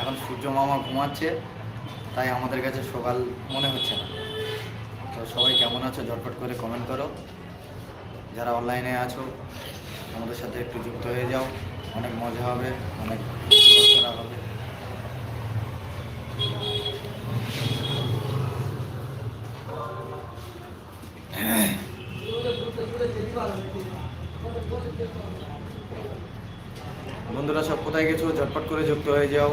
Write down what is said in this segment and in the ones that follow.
এখন সূর্য মামা ঘুমাচ্ছে, তাই আমাদের কাছে সকাল মনে হচ্ছে না। তো সবাই কেমন আছো ঝটপট করে কমেন্ট করো। যারা অনলাইনে আছো, আমাদের সাথে একটু যুক্ত হয়ে যাও। অনেক মজা হবে, অনেক হবে। বন্ধুরা সব কোথায় গেছো? ঝটপট করে যুক্ত হয়ে যাও।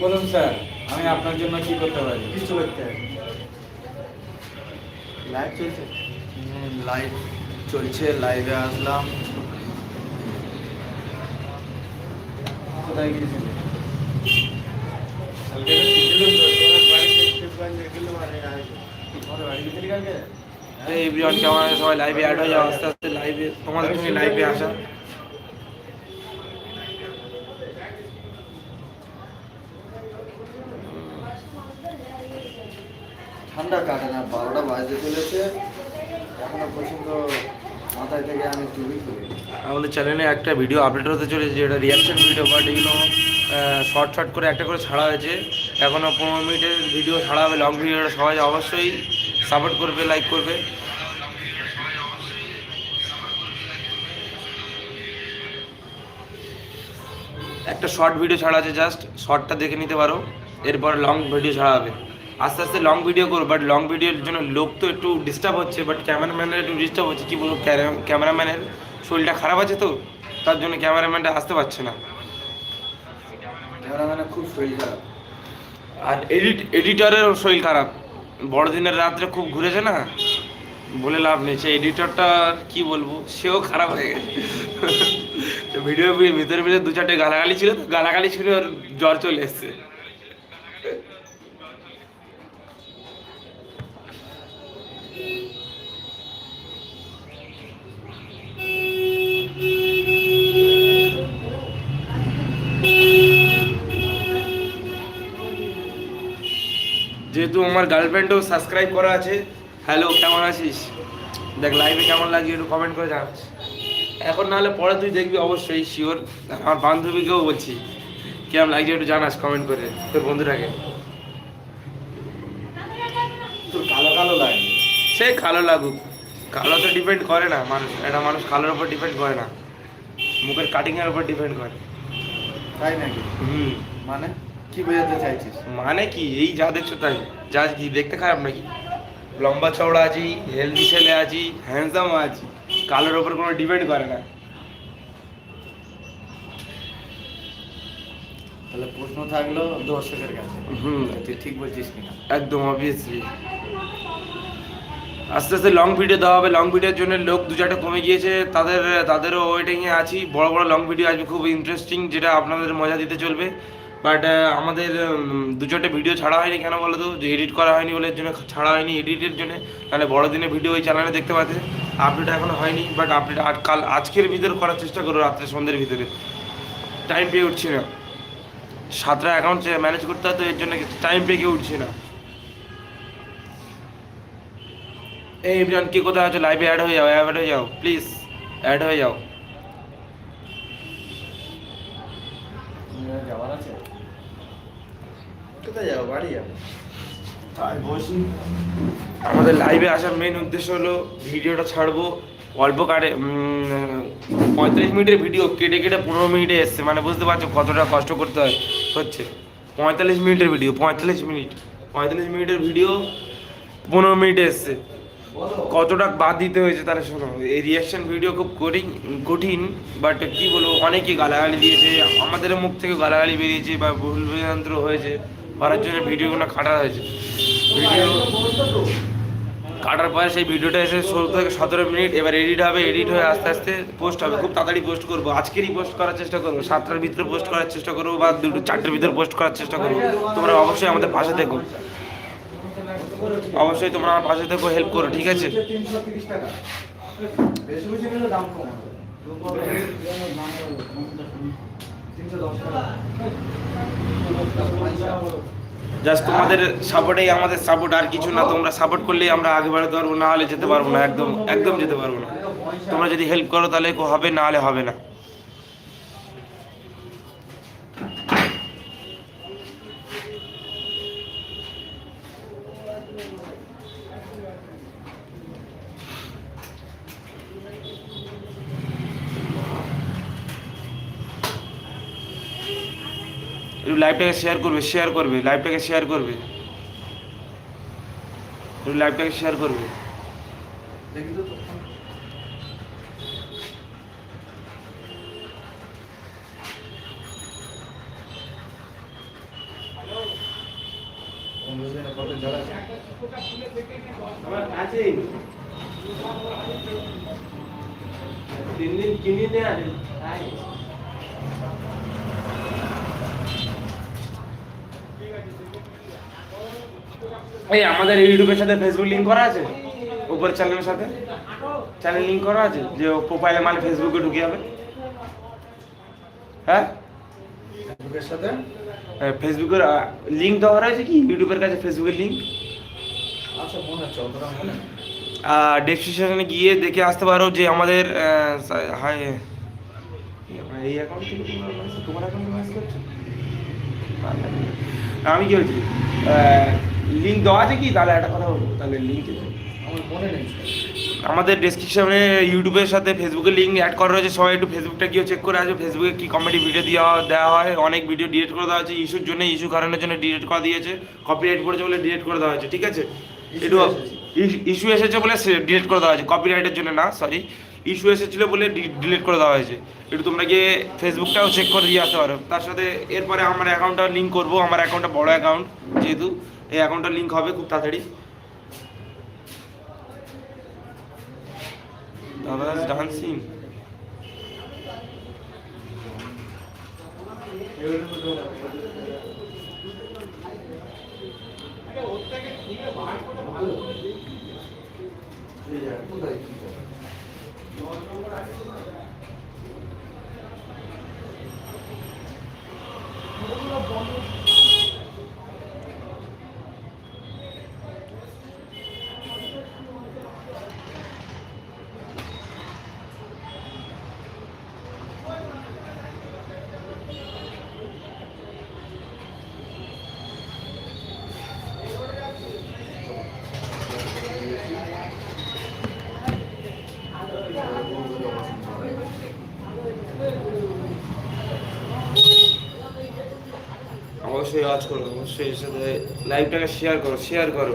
বলুন স্যার আমি আপনার জন্য কি করতে পারি? কিছু করতে লাইভ চলছে? লাইভ চলছে লাইভে আসলাম। কোথায় গিয়েছিল কালকে তো ছিলাম তো, তোমার বাড়িতে একটু গান দেখলাম, আরে আয়। তোমার বাড়ি গেছিলি কালকে? এই এভরিওয়ান কেমন আছে সবাই লাইভে অ্যাড হয়ে যাও আস্তে আস্তে লাইভে তোমাদের সঙ্গে লাইভে আসা। ঠান্ডা কাটে না, বারোটা বাজতে চলেছে। এখনও পর্যন্ত মাথায় থেকে আমি টিভি করি। আমাদের চ্যানেলে একটা ভিডিও আপডেট হতে চলেছে, যেটা রিয়াকশন ভিডিও বাট এগুলো শর্ট শর্ট করে একটা করে ছাড়া হয়েছে। এখনও পনেরো মিনিটের ভিডিও ছাড়া হবে লং ভিডিওটা সবাই অবশ্যই সাপোর্ট করবে লাইক করবে। একটা শর্ট ভিডিও ছাড়া আছে জাস্ট শর্টটা দেখে নিতে পারো, এরপর লং ভিডিও ছাড়া হবে। আস্তে আস্তে লং ভিডিও করো বাট লং ভিডিওর জন্য লোক তো একটু ডিস্টার্ব হচ্ছে বাট ক্যামেরাম্যানের একটু ডিস্টার্ব হচ্ছে কী বলব ক্যামেরাম্যানের শরীরটা খারাপ আছে তো তার জন্য ক্যামেরাম্যানটা আসতে পারছে না। ক্যামেরাম্যানে খুব শরীর খারাপ। আর এডিট এডিটরেরও শরীর খারাপ। বড়দিনের রাত্রে খুব ঘুরেছে না? বলে লাভ নেই সে এডিটরটা কি বলব সেও খারাপ হয়ে গেছে। ভিডিও ভিতরে ভিতরে দু চারটে গালাগালি ছিল তো গালাগালি ছিল ওর জ্বর চলে এসছে। যেহেতু আমার গার্লফ্রেন্ডও সাবস্ক্রাইব করা আছে হ্যালো কেমন আছিস? দেখ লাইভে কেমন লাগছে একটু কমেন্ট করে জানাস। এখন নাহলে পরে তুই দেখবি অবশ্যই শিওর আমার বান্ধবীকেও বলছি। কেমন লাগছে একটু জানাস কমেন্ট করে তোর বন্ধুটাকে। তোর কালো কালো লাগে। সে কালো লাগুক। কালো তো ডিপেন্ড করে না মানুষ একটা মানুষ কালোর উপর ডিপেন্ড করে না। মুখের কাটিংয়ের উপর ডিপেন্ড করে। তাই নাকি? হুম। মানে? কি বোঝাতে চাইছিস? মানে কি? এই যা দেখছ তাই। যা কি দেখতে খারাপ নাকি? লম্বা চওড়া আছি হেলদি ছেলে আছি হ্যান্ডসাম আছি। কালোর ওপর কোনো ডিপেন্ড করে না। তাহলে প্রশ্ন থাকল দর্শকের কাছে। হুম। তুই ঠিক বলছিস কিনা? একদম অবভিয়াসলি আস্তে আস্তে লং ভিডিও দেওয়া হবে। লং ভিডিওর জন্য লোক দু চারটে কমে গিয়েছে। তাদের তাদেরও ওয়েটিংয়ে আছি। বড় বড় লং ভিডিও আসবে। খুব ইন্টারেস্টিং যেটা আপনাদের মজা দিতে চলবে। বাট আমাদের উম, দু চারটে ভিডিও ছাড়া হয়নি কেন বলো তো? যে এডিট করা হয়নি বলে জন্য ছাড়া হয়নি এডিটের জন্য। তাহলে বড় দিনে ভিডিও ওই চ্যানেলে দেখতে পাচ্ছে আপডেট এখনও হয়নি বাট আপডেট আর কাল আজকের ভিতরে করার চেষ্টা করো রাত্রে সন্ধ্যের ভিতরে। টাইম পেয়ে উঠছি না। সাতটা অ্যাকাউন্ট ম্যানেজ করতে হয় তো এর জন্য টাইম পেয়ে কেউ উঠছি না। এই এভরিওয়ান কে কোথায় আছো? লাইভে অ্যাড হয়ে যাও অ্যাড হয়ে যাও প্লিজ অ্যাড হয়ে যাও যাওয়ার আছে কোথায় যাব? বাড়ি যাব। তাই বসি আমাদের লাইভে আসার মেন উদ্দেশ্য হলো ভিডিওটা ছাড়বো। অল্প কাটে পঁয়তাল্লিশ মিনিটের ভিডিও কেটে কেটে পনেরো মিনিটে এসছে। মানে বুঝতে পারছ কতটা কষ্ট করতে হয়। হচ্ছে পঁয়তাল্লিশ মিনিটের ভিডিও পঁয়তাল্লিশ মিনিট। পঁয়তাল্লিশ মিনিটের ভিডিও পনেরো মিনিটে এসছে। কতটা বাদ দিতে হয়েছে তারা শোনো। এই রিয়াকশন ভিডিও খুব কঠিন কঠিন বাট কি বলব অনেকে গালাগালি দিয়েছে। আমাদের মুখ থেকে গালাগালি বেরিয়েছে বা ভুল বিভ্রান্ত হয়েছে। করার জন্য ভিডিওগুলো কাটা হয়েছে। ভিডিও কাটার পরে সেই ভিডিওটা এসে ষোলো থেকে সতেরো মিনিট, এবার এডিট হবে এডিট হয়ে আস্তে আস্তে পোস্ট হবে। খুব তাড়াতাড়ি পোস্ট করব। আজকেরই পোস্ট করার চেষ্টা করব। সাতটার ভিতরে পোস্ট করার চেষ্টা করব বা দুটো, চারটের ভিতরে পোস্ট করার চেষ্টা করব। তোমরা অবশ্যই আমাদের পাশে দেখো অবশ্যই তোমরা আমার পাশে থেকো হেল্প করো, ঠিক আছে? দাম জাস্ট তোমাদের সাপোর্টেই আমাদের সাপোর্ট আর কিছু না, তোমরা সাপোর্ট করলেই আমরা আগে বাড়াতে পারব না হলে যেতে পারব না, একদম একদম যেতে পারব না। তোমরা যদি হেল্প করো তাহলে হবে, না হলে হবে না। লাইভটাকে শেয়ার করবে শেয়ার করবে লাইভটাকে শেয়ার করবে একটু লাইভটাকে শেয়ার করবে দেখি তো তখন। কংগ্রেসের কত যারা আছে? আমার আছে তিন দিন কিনে নিয়ে এই আমাদের ইউটিউবের সাথে ফেসবুক লিংক করা আছে? উপর চ্যানেলের সাথে? চ্যানেল লিংক করা আছে? যে প্রোফাইলে মানে ফেসবুকে ঢুকে যাবে? হ্যাঁ? ফেসবুকের সাথে? ফেসবুকের লিংক দেওয়া রয়েছে কি? ইউটিউবের কাছে ফেসবুকের লিংক আচ্ছা মনে হচ্ছে অতটা মনে ডেসক্রিপশনে গিয়ে দেখে আসতে পারো যে আমাদের হাই এই অ্যাকাউন্ট থেকে তোমার অ্যাকাউন্টে মেসেজ করছ? আমি কি বলছি? লিঙ্ক দেওয়া আছে কি? তাহলে একটা কথা বলব। তাহলে লিঙ্ক আমার মনে নেই। আমাদের ডেসক্রিপশনে ইউটিউবের সাথে ফেসবুকে লিঙ্ক অ্যাড করা রয়েছে। সবাই একটু ফেসবুকটা গিয়ে চেক করে আসবে। ফেসবুকে কি কমেডি ভিডিও দেওয়া দেওয়া হয়? অনেক ভিডিও ডিলিট করে দেওয়া হয়েছে। ইস্যুর জন্য ইস্যু কারণের জন্য ডিলিট করা দিয়েছে। কপিরাইট করেছে বলে ডিলিট করে দেওয়া হয়েছে। ঠিক আছে? একটু ইস্যু এসেছে। বলে ডিলিট করে দেওয়া হয়েছে। কপিরাইটের জন্য না সরি ইস্যু এসেছিল বলে ডিলিট করে দেওয়া হয়েছে। একটু তোমরা গিয়ে ফেসবুকটাও চেক করে দিয়ে আসতে পারো। তার সাথে এরপরে আমার অ্যাকাউন্টটা লিঙ্ক করব। আমার অ্যাকাউন্টটা বড় অ্যাকাউন্ট যেহেতু এই অ্যাকাউন্টটা লিঙ্ক হবে খুব তাড়াতাড়ি। দাদা ডান্সিং কোথায় কি করে? অবশ্যই ওয়াচ করো অবশ্যই সাথে লাইভটাকে শেয়ার করো শেয়ার করো।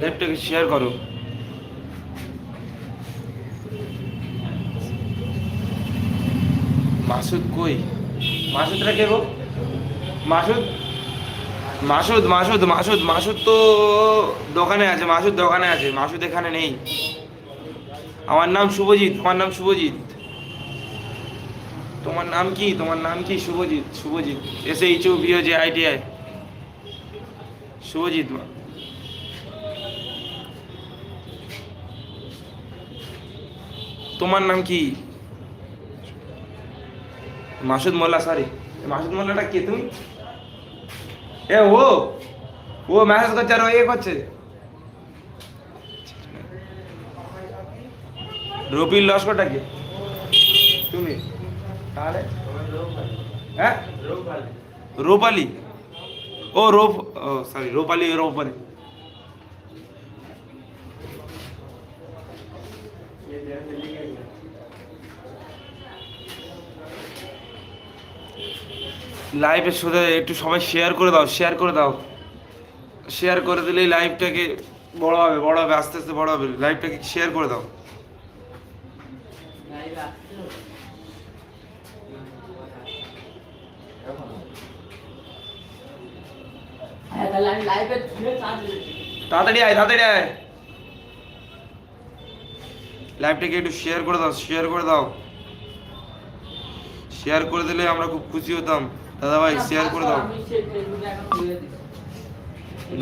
লাইভটাকে শেয়ার করো। মাসুদ কই? মাসুদরা কে গো? মাসুদ? মাসুদ মাসুদ মাসুদ মাসুদ তো দোকানে আছে, মাসুদ দোকানে আছে, মাসুদ এখানে নেই। আমার নাম শুভজিৎ, আমার নাম শুভজিৎ। তোমার নাম কি? তোমার নাম কি? শুভজিৎ শুভজিৎ। এসে এইচও বিও যে আইটিআই শুভজিৎ মা। তোমার নাম কি? মাসুদ মোল্লা সরি মাসুদ মোল্লাটা কে তুমি? এ ও ও মেসেজ করছে আর ও এ করছে। রবির লস্করটা কে? তুমি। তাহলে? হ্যাঁ? রূপালি। ও রূপ ও সরি রূপালি এর উপরে লাইভের সাথে একটু সবাই শেয়ার করে দাও শেয়ার করে দাও। শেয়ার করে দিলেই লাইভটাকে বড় হবে বড় হবে আস্তে আস্তে বড় হবে। লাইভটাকে শেয়ার করে দাও এখন হ্যাঁ তাহলে আমি লাইভে ছিঁড়ে চার্জ দিয়েছি তাড়াতাড়ি আয় তাড়াতাড়ি আয়। লাইভটাকে একটু শেয়ার করে দাও শেয়ার করে দাও। শেয়ার করে দিলে আমরা খুব খুশি হতাম। দাদা ভাই শেয়ার করে দাও।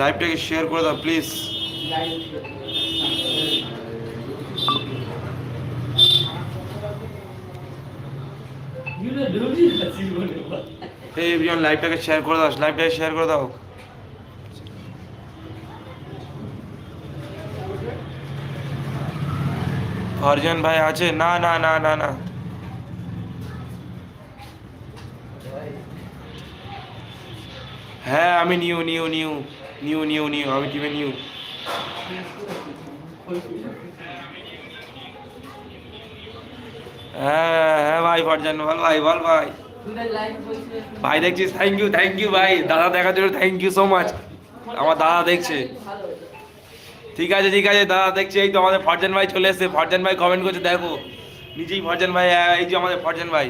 লাইভটাকে শেয়ার করে দাও প্লিজ. এই লাইভটাকে শেয়ার করে দাও লাইভটাকে শেয়ার করে দাও। অর্জন ভাই আছে। না না না না না। হ্যাঁ আমি new new new new new new, আমি টিমে নিউ। হ্যাঁ হ্যাঁ ভাই ফরজান বল ভাই বল ভাই। ভাই দেখছিস থ্যাংক ইউ থ্যাংক ইউ ভাই। দাদা দেখার জন্য থ্যাংক ইউ সো মাচ আমার দাদা দেখছে। ভালো ঠিক আছে ঠিক আছে দাদা দেখছি এই তো আমাদের ফরজান ভাই চলে এসেছে। ফরজান ভাই কমেন্ট করছে দেখো। নিজেই ফরজান ভাই এই যে আমাদের ফরজান ভাই।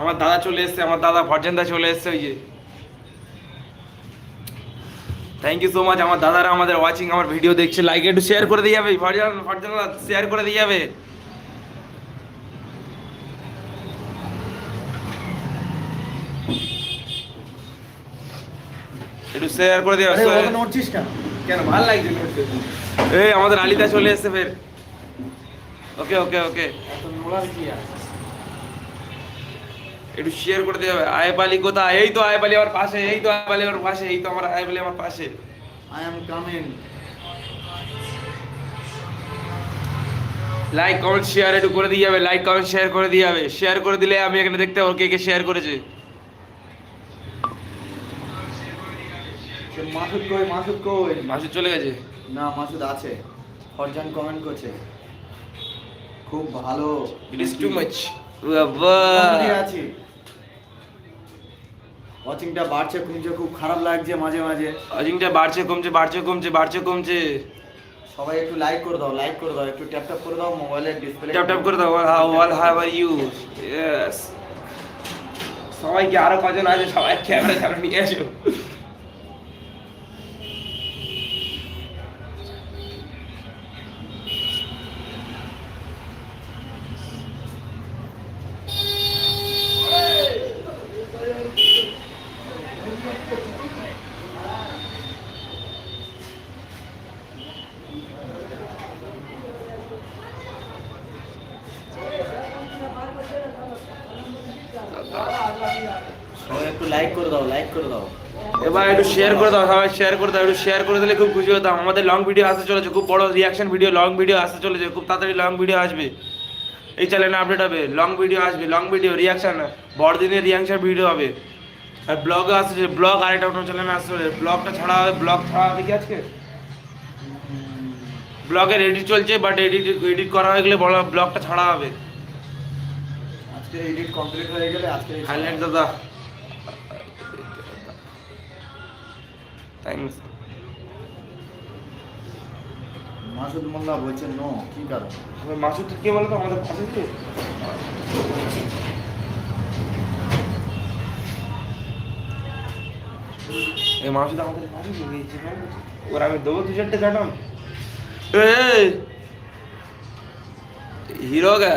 আমার দাদা চলে এসেছে আমার দাদা ফরজান দা চলে এসেছে ওই যে। থ্যাংক ইউ সো মাচ আমার দাদারা আমাদের ওয়াচিং আমার ভিডিও দেখছে। লাইক একটু শেয়ার করে দিয়ে যাবে ফরজান ফরজান শেয়ার করে দিয়ে যাবে। একটু শেয়ার করে দিয়ে কেন ভালো লাগছে? এই আমাদের আলিদা চলে এসেছে ফের। ওকে ওকে ওকে। একটু শেয়ার করে দিয়ে হবে। আয়েব আলী কোথায়? এই তো আয়েব আলী আমার পাশে এই তো আয়েব আলী আমার পাশে এই তো আমার আয়েব আলী আমার পাশে। I am coming like comment share একটু করে দিয়ে যাবে। লাইক কমেন্ট শেয়ার করে দিয়ে যাবে। শেয়ার করে দিলে আমি এখানে দেখতে পাবো কে কে শেয়ার করেছে। মাসুদ কই মাসুদ কই? মাসুদ চলে গেছে। না মাসুদ আছে। ফরজান কমেন্ট করছে। খুব ভালো। ইট ইজ টু মাচ আছি ওয়াচিংটা বাড়ছে কমছে খুব খারাপ লাগছে মাঝে মাঝে। অজিংটা বাড়ছে কমছে বাড়ছে কমছে বাড়ছে কমছে। সবাই একটু লাইক করে দাও লাইক করে দাও একটু ট্যাপ ট্যাপ করে দাও মোবাইলের ডিসপ্লে ট্যাপ ট্যাপ করে দাও how all how are you yes সবাইকে আরও কজন আছে সবাই ক্যামেরা ক্যামেরা নিয়ে আসো সবাই একটু লাইক করে দাও লাইক করে দাও এবার একটু শেয়ার করে দাও সবাই শেয়ার করে দাও একটু শেয়ার করে দিলে খুব খুশি হতাম। আমাদের লং ভিডিও আসতে চলেছে খুব বড় রিয়াকশন ভিডিও লং ভিডিও আসতে চলেছে খুব তাড়াতাড়ি লং ভিডিও আসবে। এই চ্যানেলে আপডেট হবে লং ভিডিও আসবে লং ভিডিও রিয়াকশন বড়দিনের রিয়াকশন ভিডিও হবে। আর ব্লগও আসছে ব্লগ আরেকটা অন্য চ্যানেলে আসতে চলেছে ব্লগটা ছাড়া হবে ব্লগ ছাড়া হবে কি আজকে? ব্লগের এডিট চলছে বাট এডিট এডিট করা হয়ে গেলে বড় ব্লগটা ছাড়া হবে। আজকে এডিট কমপ্লিট হয়ে গেলে আজকে হাইলাইট দাদা। থ্যাংকস মাসুদ মোল্লা বলছে নো কি কারণ? মাসুদ কে বলো তো আমাদের পাশে কে? এই মাসুদ আমাদের পাশে কে? ওর আমি দেবো দু চারটে কাটাম হিরো গা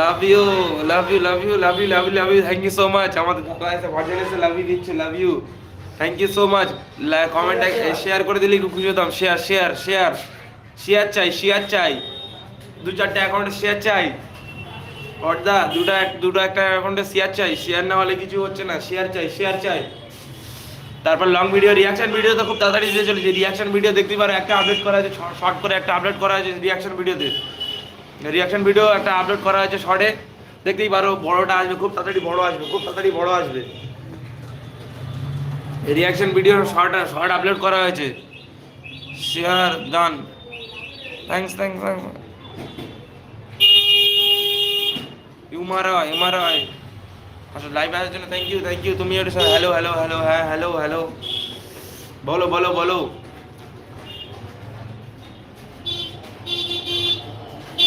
love you love you love you love you love you love you thank you so much আমাদের দাদা এসে ভাজন এসে লাভ ইউ দিচ্ছে love you thank you so much comment share করে দিলে একটু খুশি হতাম। শেয়ার শেয়ার শেয়ার শেয়ার চাই শেয়ার চাই। দু চারটে অ্যাকাউন্টে শেয়ার চাই। অর্দা দুটো দুটো একটা অ্যাকাউন্টে শেয়ার চাই। শেয়ার না হলে কিছু হচ্ছে না। শেয়ার চাই শেয়ার চাই। তারপর লং ভিডিও রিয়াকশন ভিডিও তো খুব তাড়াতাড়ি দিতে চলেছে। রিয়াকশন ভিডিও দেখতে পারো একটা আপডেট করা হয়েছে শর্ট করে একটা আপলোড করা হয়েছে রিয়াকশন ভিডিওতে রিয়াকশন ভিডিও একটা আপলোড করা হয়েছে শর্টে দেখতেই পারো বড়টা আসবে খুব তাড়াতাড়ি বড় আসবে খুব তাড়াতাড়ি বড় আসবে। Reaction video short short upload করা হয়েছে। Share done thanks thanks thanks ইউমারা ইউমারা আচ্ছা লাইভ আসার জন্য থ্যাংক ইউ থ্যাংক ইউ তুমি একটু হ্যালো হ্যালো হ্যালো হ্যাঁ হ্যালো হ্যালো বলো বলো বলো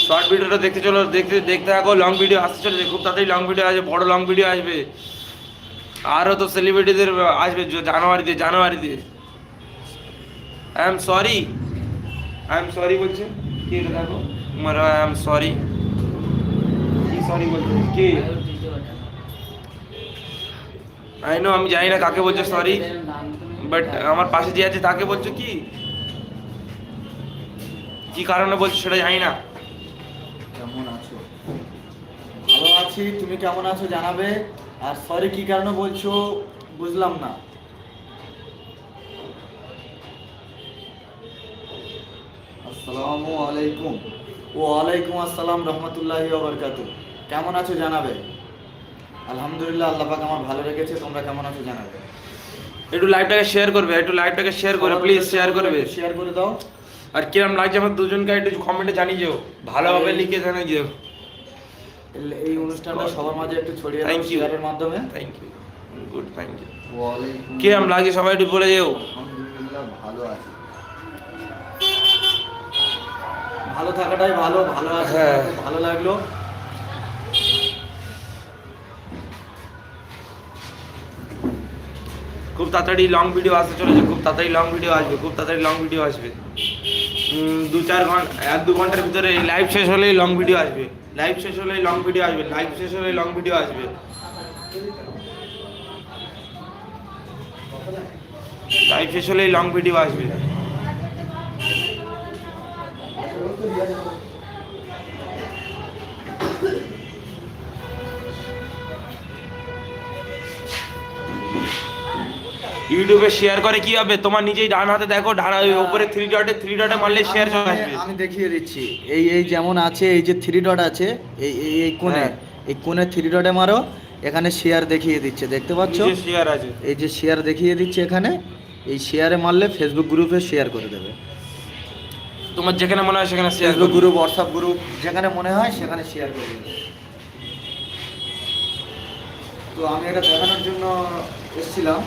শর্ট ভিডিওটা দেখতে চলো, দেখতে দেখতে থাকো লং ভিডিও আসতে চলেছে, খুব তাড়াতাড়ি লং ভিডিও আসবে, বড় লং ভিডিও আসবে। আরও তো সেলিব্রিটিদের আসবে জানুয়ারিতে জানুয়ারিতে। I am sorry I am sorry বলছে। কি এটা দেখো? আমার আই এম সরি কি সরি বলছে? কি? আই নো আমি জানি না কাকে বলছো সরি বাট আমার পাশে যে আছে তাকে বলছো কি? কি কারণে বলছো সেটা জানি না। কেমন আছো? ভালো আছি, তুমি কেমন আছো জানাবে? আর সরি কি কারণে বলছো বুঝলাম না। আসসালামু আলাইকুম। ওয়ালাইকুম আসসালাম রহমতুল্লাহি বরকাত কেমন আছো জানাবে? আলহামদুলিল্লাহ আল্লাহ পাক আমার ভালো রেখেছে তোমরা কেমন আছো জানাবে। একটু লাইভটাকে শেয়ার করবে একটু লাইভটাকে শেয়ার করে প্লিজ শেয়ার করবে। শেয়ার করে দাও। আর কিরম লাগছে আমার দুজনকে একটু কমেন্টে জানিয়ে যেও ভালোভাবে লিখে জানিয়ে যেও এই- অনুষ্ঠানটা সবার মাঝে একটু ছড়িয়ে you. শেয়ারের মাধ্যমে। Thank you good thank you ওয়ালাইকুম কিরম লাগছে সবাই একটু বলে যেও। ভালো আছি। ভালো থাকাটাই ভালো ভালো আছে হ্যাঁ। খুব ভালো লাগল। খুব তাড়াতাড়ি লং ভিডিও আসতে চলেছে খুব তাড়াতাড়ি লং ভিডিও আসবে খুব তাড়াতাড়ি লং ভিডিও আসবে। দু চার ঘণ্টা এক দু ঘণ্টার ভিতরে লাইভ শেষ হলেই লং ভিডিও আসবে। লাইভ শেষ হলেই লং ভিডিও আসবে। লাইভ শেষ হলেই লং ভিডিও আসবে। লাইভ শেষ হলেই লং ভিডিও আসবে। ইউটিউবে শেয়ার করে কি হবে? তোমার নিজেই ডান হাতে দেখো ডান ওই উপরে থ্রি ডটে থ্রি ডটে মারলে শেয়ার চলে আমি- আসবে। আমি দেখিয়ে দিচ্ছি। এই এই যেমন আছে এই যে থ্রি ডট আছে এই এই এই কোণে হ্যাঁ। এই কোণে থ্রি ডটে মারো এখানে শেয়ার দেখিয়ে দিচ্ছে দেখতে পাচ্ছ? শেয়ার আছে। এই যে শেয়ার দেখিয়ে দিচ্ছে এখানে এই শেয়ারে মারলে ফেসবুক গ্রুপে শেয়ার করে দেবে। তোমার যেখানে মনে হয় সেখানে share Facebook group WhatsApp group যেখানে মনে হয় সেখানে শেয়ার করে দেবে। তো আমি এটা দেখানোর জন্য এসেছিলাম।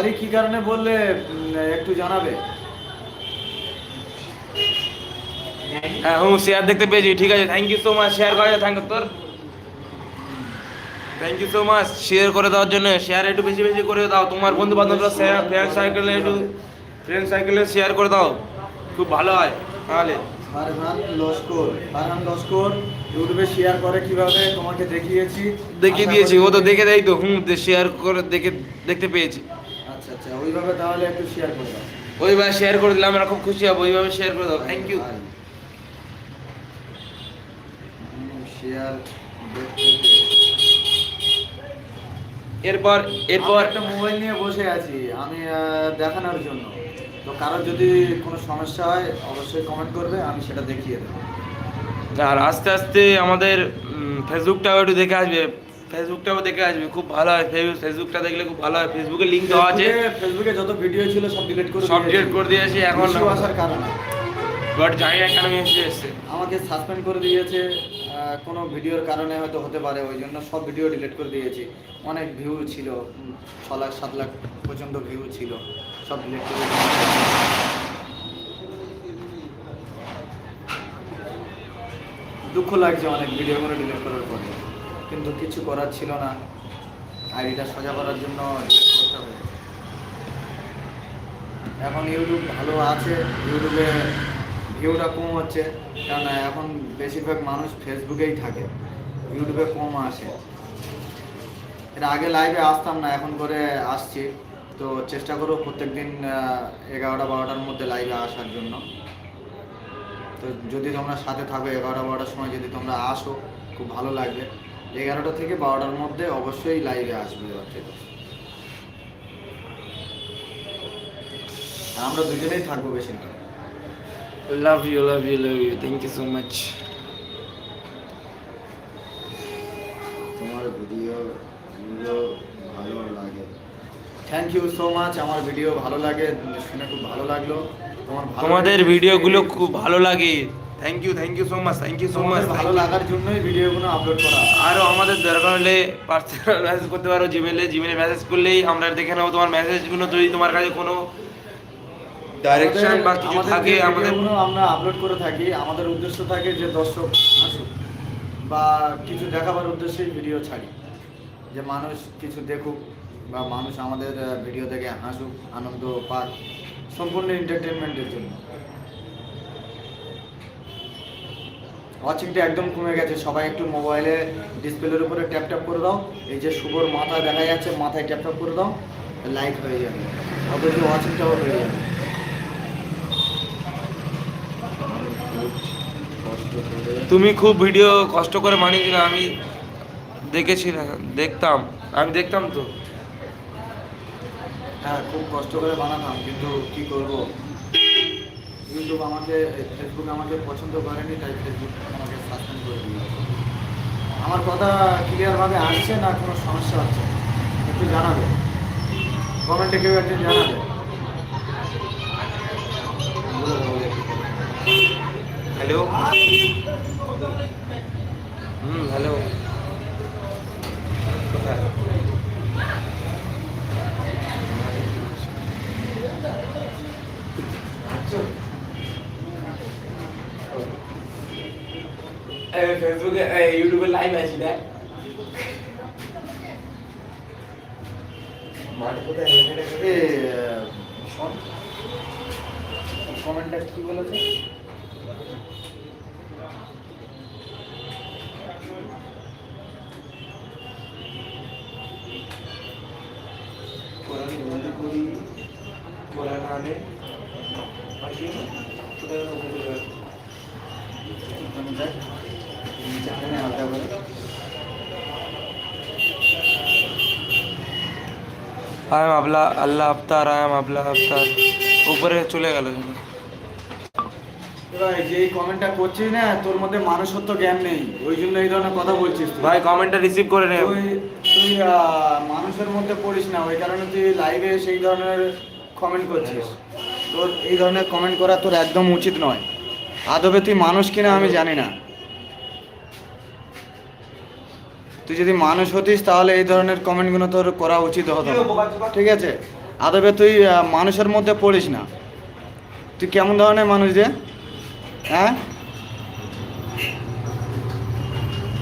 সরি কি কারণে বললে একটু জানাবে? হ্যাঁ হুম শেয়ার দেখতে পেয়েছি ঠিক আছে thank you so much share করে থ্যাংক ইউ তোর। Thank you so much share করে দেওয়ার জন্য শেয়ার একটু বেশি বেশি করে দাও তোমার বন্ধু বান্ধবরা শেয়ার ফ্রেন্ড সাইকেলে একটু ফ্রেন্ড সাইকেলে শেয়ার করে দাও খুব ভালো হয় তাহলে। ফারহান লস্কর ফারহান লস্কর ইউটিউবে শেয়ার করে কীভাবে তোমাকে দেখিয়েছি দেখিয়ে দিয়েছি ও তো দেখে দেয় তো হুম শেয়ার করে দেখে দেখতে পেয়েছি। আচ্ছা ওইভাবে তাহলে একটু শেয়ার করে দাও। ওইভাবে শেয়ার করে দিলাম আমরা খুব খুশি হব ওইভাবে শেয়ার করে দাও থ্যাংক ইউ শেয়ার এরপর এরপর একটা মোবাইল নিয়ে বসে আছি আমি দেখানোর জন্য। তো কারোর যদি কোনো সমস্যা হয় অবশ্যই কমেন্ট করবে আমি সেটা দেখিয়ে দেবো। আর আস্তে আস্তে আমাদের ফেসবুকটাও একটু দেখে আসবে। ফেসবুকটাও দেখে আসবে খুব ভালো হয় ফেস- ফেসবুকটা দেখলে খুব ভালো হয়। ফেসবুকে লিঙ্ক দেওয়া আছে। ফেসবুকে- যত ভিডিও ছিল সব ডিলিট করে সব। ডিলিট করে দিয়েছি এখন আসার কারণে বাট জানি না কেন মেসেজ এসছে। আমাকে সাসপেন্ড করে দিয়েছে কোনো ভিডিওর কারণে হয়তো হতে পারে ওই জন্য সব ভিডিও ডিলিট করে দিয়েছি। অনেক ভিউ ছিল ছ লাখ সাত লাখ পর্যন্ত ভিউ ছিল সব ডিলিট করে দুঃখ লাগছে অনেক ভিডিওগুলো ডিলিট করার পরে। কিন্তু কিছু করার ছিল না। আইডিটা সোজা করার জন্য এখন ইউটিউব ভালো আছে, ইউটিউবে ভিউটা কম হচ্ছে কারণ এখন বেশিরভাগ মানুষ ফেসবুকেই থাকে, ইউটিউবে কম আসে। এর আগে লাইভে আসতাম না, এখন করে আসছি। তো চেষ্টা করব প্রত্যেক দিন এগারোটা বারোটার মধ্যে লাইভে আসার জন্য। তো যদি তোমরা সাথে থাকো এগারোটা বারোটার সময় যদি তোমরা আসো, খুব ভালো লাগবে। এগারোটা থেকে বারোটার মধ্যে অবশ্যই লাইভে আসবে এবার থেকে। আমরা দুজনেই থাকব বেশিরভাগ। Love you love you love you thank you so much তোমার ভিডিও ভালো লাগে। থ্যাংক ইউ সো মাচ আমার ভিডিও ভালো লাগে শুনে খুব ভালো লাগল। তোমার তোমাদের ভিডিওগুলো খুব ভালো লাগে। Thank you thank you so much thank you so much ভালো লাগার জন্যই ভিডিওগুলো আপলোড করা। আরও আমাদের দরকার হলে পার্সোনাল মেসেজ করতে পারো জিমেলে জিমেলে মেসেজ করলেই আমরা দেখে নেব তোমার মেসেজগুলো যদি তোমার কাছে কোনো ডাইরেকশন বা কিছু থাকে আমাদের আমরা আপলোড করে থাকি আমাদের উদ্দেশ্য থাকে যে দর্শক আসুক বা কিছু দেখাবার উদ্দেশ্যেই ভিডিও ছাড়ি। যে মানুষ কিছু দেখুক বা মানুষ আমাদের ভিডিও দেখে হাসুক আনন্দ পাক সম্পূর্ণ এন্টারটেনমেন্টের জন্য। ওয়াচিংটা একদম কমে গেছে। সবাই একটু মোবাইলে ডিসপ্লের উপরে ট্যাপ ট্যাপ করে দাও। এই যে শুভর মাথা দেখা যাচ্ছে মাথায় ট্যাপ ট্যাপ করে দাও। লাইক হয়ে যাবে। অথচ ওয়াচিংটাও হয়ে যাবে। তুমি খুব ভিডিও কষ্ট করে বানিয়েছিলে আমি দেখেছি না দেখতাম। আমি দেখতাম তো। হ্যাঁ খুব কষ্ট করে বানাতাম কিন্তু কি করব? ইউটিউব আমাকে ফেসবুক আমাকে পছন্দ করেনি, তাই ফেসবুক আমাকে সাসপেন্ড করে দিয়েছে। আমার কথা ক্লিয়ারভাবে আসছে না কোনো সমস্যা হচ্ছে? একটু জানাবে। কমেন্টে কেউ একটু জানাবে। হ্যালো হুম হ্যালো কোথায় ফেসবুকে ইউটিউবে লাইভ আছি দেখ মাঠে কোথায় এ, শোন কমেন্টটা কি বলেছে কোরআন বন্ধ করি কোরআন আনে আসি কোথায় গেল? কোথায় গেল? তুমি দেখ নিচে টেনে হালকা করে আয় মাবলা আল্লাহ আফতার আয় মাবলা আফতার। উপরে চলে গেল যে কমেন্টটা করছিস না তোর মধ্যে মানুষত্ব জ্ঞান নেই। ওই জন্য এই ধরনের কথা বলছিস ভাই কমেন্টটা রিসিভ করে নে। তুই মানুষের মধ্যে পড়িস না। ওই কারণে তুই লাইভে সেই ধরনের কমেন্ট করছিস। তোর এই ধরনের কমেন্ট করা তোর একদম উচিত নয়। আদবে তুই মানুষ কিনা আমি জানি না। তুই যদি মানুষ হতিস তাহলে এই ধরনের কমেন্টগুলো তোর করা উচিত হতো ঠিক আছে? আদবে তুই মানুষের মধ্যে পড়িস না। তুই কেমন ধরনের মানুষ যে হ্যাঁ?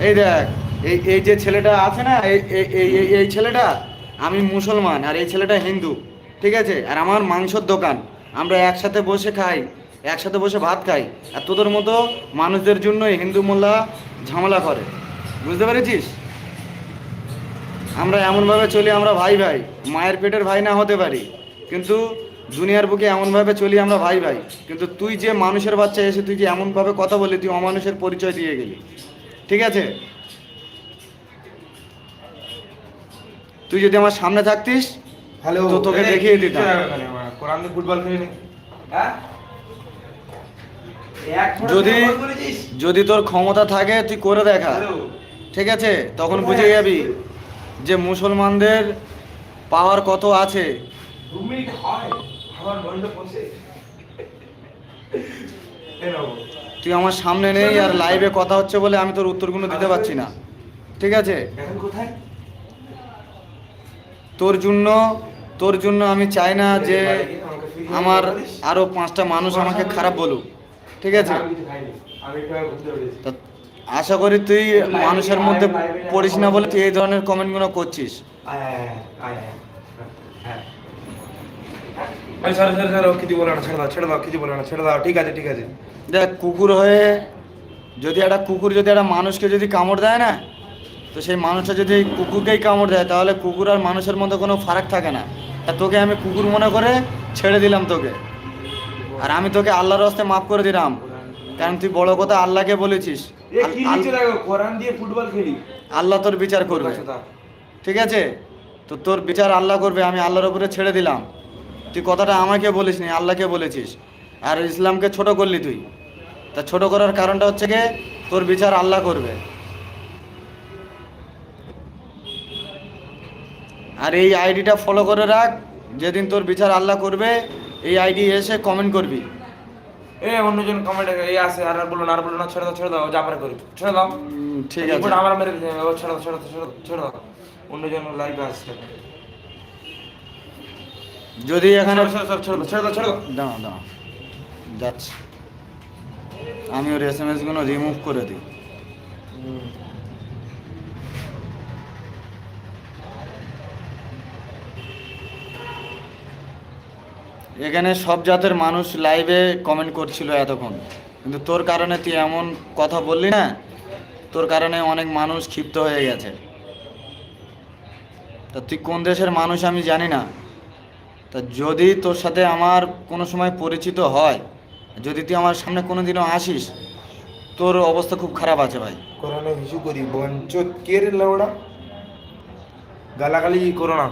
এই দেখ, এই এই যে ছেলেটা আছে না, এই, এই- এই ছেলেটা, আমি মুসলমান আর এই ছেলেটা হিন্দু। ঠিক আছে? আর আমার মাংসর দোকান, আমরা একসাথে বসে খাই, একসাথে বসে ভাত খাই, আর তোদের মতো মানুষদের জন্য হিন্দু মোল্লা ঝামেলা করে। বুঝতে পেরেছিস? আমরা এমনভাবে চলি আমরা ভাই ভাই মায়ের পেটের ভাই না হতে পারি কিন্তু দুনিয়ার বুকে এমনভাবে চলি আমরা ভাই ভাই কিন্তু তুই যে মানুষের বাচ্চা এসে তুই যে এমনভাবে কথা বললি তুই অমানুষের পরিচয় দিয়ে গেলি ঠিক আছে তুই যদি আমার সামনে থাকতিস হ্যালো তো তোকে দেখিয়ে দিতাম। কোরআন ফুটবল খেলি হ্যাঁ যদি যদি তোর ক্ষমতা থাকে তুই করে দেখা ঠিক আছে তখন বুঝে যাবি যে মুসলমানদের পাওয়ার কত আছে? তুই আমার সামনে নেই আর লাইভে কথা হচ্ছে বলে আমি তোর উত্তরগুলো দিতে পারছি না। ঠিক আছে? তোর জন্য তোর জন্য আমি চাই না যে আমার আরও পাঁচটা মানুষ আমাকে খারাপ বলুক। ঠিক আছে। তা আশা করি তুই মানুষের মধ্যে পড়িস না বলে তুই এই ধরনের কমেন্টগুলো করছিস আয়, আয়, আয়, আয়, আয়। হ্যাঁ। আরে সরে, সরে, সরে, ও কিছু বলে না, ছেড়ে ছেড়ে দাও, কিছু বলে না, ছেড়ে দাও, ঠিক আছে, ঠিক আছে। দেখ কুকুর হয়ে যদি একটা কুকুর যদি একটা মানুষকে যদি কামড় দেয় না তো সেই মানুষটা যদি কুকুরকেই কামড় দেয় তাহলে কুকুর আর মানুষের মধ্যে কোনো ফারাক থাকে না তা তোকে আমি কুকুর মনে করে ছেড়ে দিলাম তোকে আর আমি তোকে আল্লাহর হস্তে মাফ করে দিলাম কারণ তুই বড় কথা আল্লাহকে বলেছিস আল্লাহ তোর বিচার করবে। ঠিক আছে? তো তোর বিচার আল্লাহ করবে আমি আল্লাহর উপরে ছেড়ে দিলাম। তুই কথাটা আমাকে বলিস নি আল্লাহকে বলেছিস। আর ইসলামকে ছোট করলি তুই। তা ছোট করার কারণটা হচ্ছে কি? তোর বিচার আল্লাহ করবে। আর এই আইডিটা ফলো করে রাখ যেদিন তোর বিচার আল্লাহ করবে এই আইডি এসে কমেন্ট করবি। এ অন্যজন কমেন্ট এই আছে আর বলো না আর বলো না ছেড়ে দাও ছেড়ে দাও যা পারে করি। ছেড়ে দাও। ঠিক আছে। আমার মেরে ও ছেড়ে দাও ছেড়ে দাও ছেড়ে দাও ছেড়ে দাও। অন্যজন লাইভে আসছে। যদি এখানে ছেড়ে দাও, ছেড়ে দাও ছেড়ে দাও। দাও দাঁড়া যাচ্ছি। আমি ওর এস এম এসগুলো রিমুভ করে দিই। এখানে সব জাতের মানুষ লাইভে কমেন্ট করছিল এতক্ষণ। কিন্তু তোর কারণে তুই এমন কথা বললি না, তোর কারণে অনেক মানুষ ক্ষিপ্ত হয়ে গেছে। তা তুই কোন দেশের মানুষ আমি জানি না। তা যদি তোর সাথে আমার কোনো সময় পরিচিত হয়, যদি তুই আমার সামনে কোনো দিনও আসিস, তোর অবস্থা খুব খারাপ আছে ভাই। করোনা ইস্যু করি, বঞ্চত কে রে লাউড়া গালাগালি করো না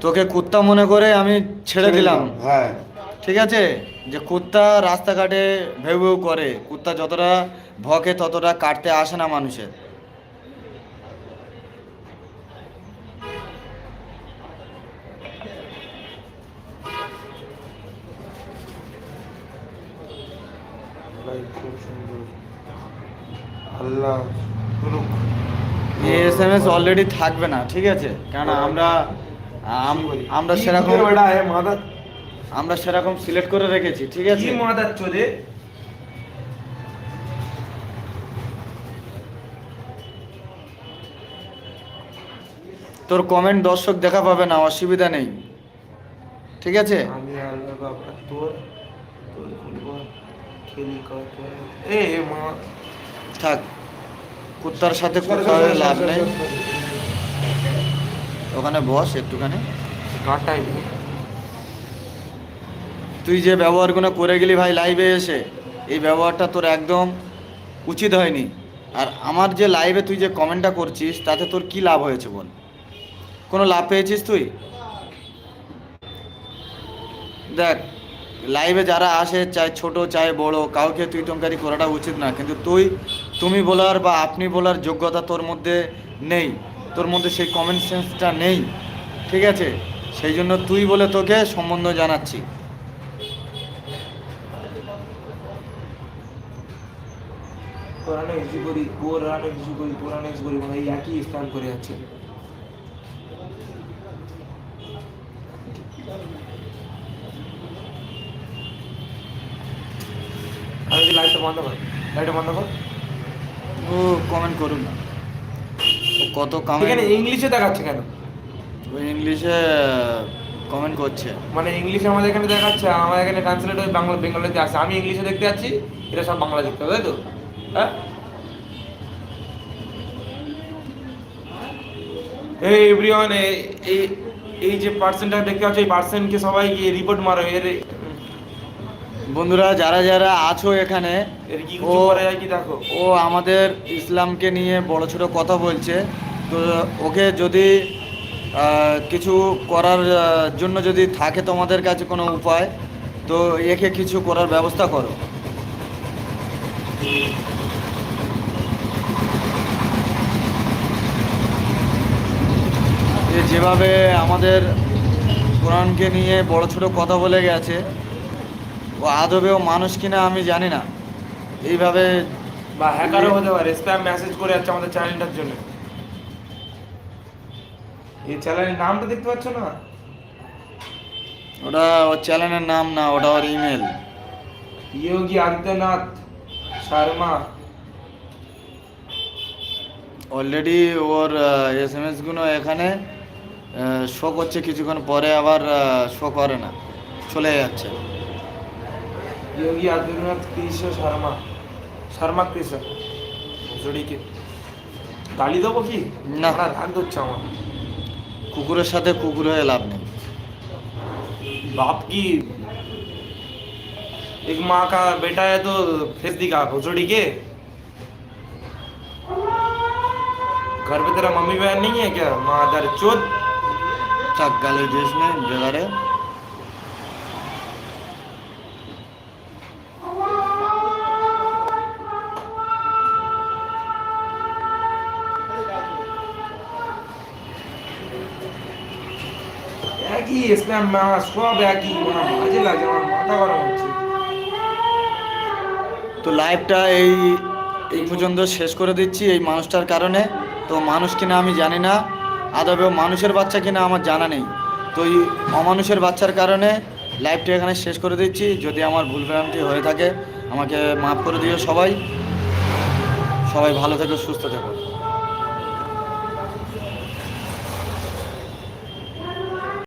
তোকে কুত্তা মনে করে আমি ছেড়ে দিলাম। হ্যাঁ। ঠিক আছে? যে কুত্তা রাস্তাঘাটে ভেউ ভেউ করে কুত্তা যতটা ভকে ততটা কাটতে আসে না মানুষের। Allah. S M S already থাকবে না ঠিক আছে? কেন আমরা আম- আমরা সেরকম আমরা সেরকম সিলেক্ট করে রেখেছি ঠিক আছে? মাদার চোদে? তোর কমেন্ট দর্শক দেখা পাবে না অসুবিধা নেই। ঠিক আছে? আমি বাবা তোর? তোর খেলি এ মা থাক কুত্তার সাথে কথা লাভ নেই। ওখানে বস একটুখানি। তুই যে ব্যবহারগুলো করে গেলি ভাই লাইভে এসে এই ব্যবহারটা তোর একদম উচিত হয়নি। আর আমার যে লাইভে তুই যে কমেন্টটা করছিস তাতে তোর কি লাভ হয়েছে বল? কোনো লাভ পেয়েছিস তুই? দেখ লাইভে যারা আসে চাই ছোট চাই বড় কাউকে তুই টঙ্কারি করাটা উচিত না। কিন্তু তুই তুমি বলার বা আপনি বলার যোগ্যতা তোর মধ্যে নেই। তোর মধ্যে সেই কমন সেন্সটা নেই ঠিক আছে? সেই জন্য তুই বলে তোকে সম্বন্ধ জানাচ্ছি। কোরআনে করি কোরআনে করি কোরআনে করি মানে একই স্থান করে আমি লাইটটা বন্ধ কর? লাইটটা বন্ধ কর। ও কমেন্ট করুন না। কত এখানে ইংলিশে দেখাচ্ছে কেন? ওই ইংলিশে কমেন্ট করছে। মানে ইংলিশে আমাদের এখানে দেখাচ্ছে আমাদের এখানে ট্রান্সলেট হয়ে বাংলা বেঙ্গলিতে আসে। আমি ইংলিশে দেখতে যাচ্ছি এটা সব বাংলা দেখতে হবে তাই তো? হ্যাঁ? এই এভরিওয়ান এই এই যে পার্সেন্টটা দেখতে পাচ্ছ এই পার্সেন্টকে সবাই গিয়ে রিপোর্ট মারো এর বন্ধুরা যারা যারা আছো এখানে এর কি ও কিছু কি দেখো? ও আমাদের ইসলামকে নিয়ে বড় ছোট কথা বলছে। তো ওকে যদি কিছু করার জন্য যদি থাকে তোমাদের কাছে কোনো উপায় তো একে কিছু করার ব্যবস্থা করো। যেভাবে আমাদের কোরআনকে নিয়ে বড় ছোট কথা বলে গেছে ও আদবেও মানুষ কিনা আমি জানি না। এইভাবে বা হ্যাকারও হতে পারে স্প্যাম মেসেজ করে যাচ্ছে আমাদের চ্যানেলটার জন্য। এই চ্যানেলের নামটা দেখতে পাচ্ছ না? ওটা ওর চ্যানেলের নাম না ওটা ওর ইমেল ইয়োগী আদিত্যনাথ শর্মা। অলরেডি ওর এস এম এসগুলো এখানে শো করছে কিছুক্ষণ পরে আবার শো করে না। চলে যাচ্ছে। যোগী আদিত্যনাথ কৃষ্ণ শর্মা। শর্মা কৃষ্ণ জড়িকে। গালি দেবো কি? না রাগ ধরছে আমার। কুকুরের সাথে কুকুর হয়ে লাভ নেই बाप की एक माँ का बेटा है तो फेस दिखा भोसड़ी के घर पे तेरा मम्मी बहन नहीं है क्या मादर चोद থাক গালি দিস নে ইসলাম মা সব একই মাঝে লাগে, আমার মাথা গরম হচ্ছে। তো লাইভটা এই এই পর্যন্ত শেষ করে দিচ্ছি এই মানুষটার কারণে। তো মানুষ কিনা আমি জানি না, আদবেও মানুষের বাচ্চা কিনা আমার জানা নেই। তো এই অমানুষের বাচ্চার কারণে লাইভটা এখানে শেষ করে দিচ্ছি। যদি আমার ভুলভ্রান্তি হয়ে থাকে, আমাকে মাফ করে দিও সবাই। সবাই ভালো থেকো, সুস্থ থেকো।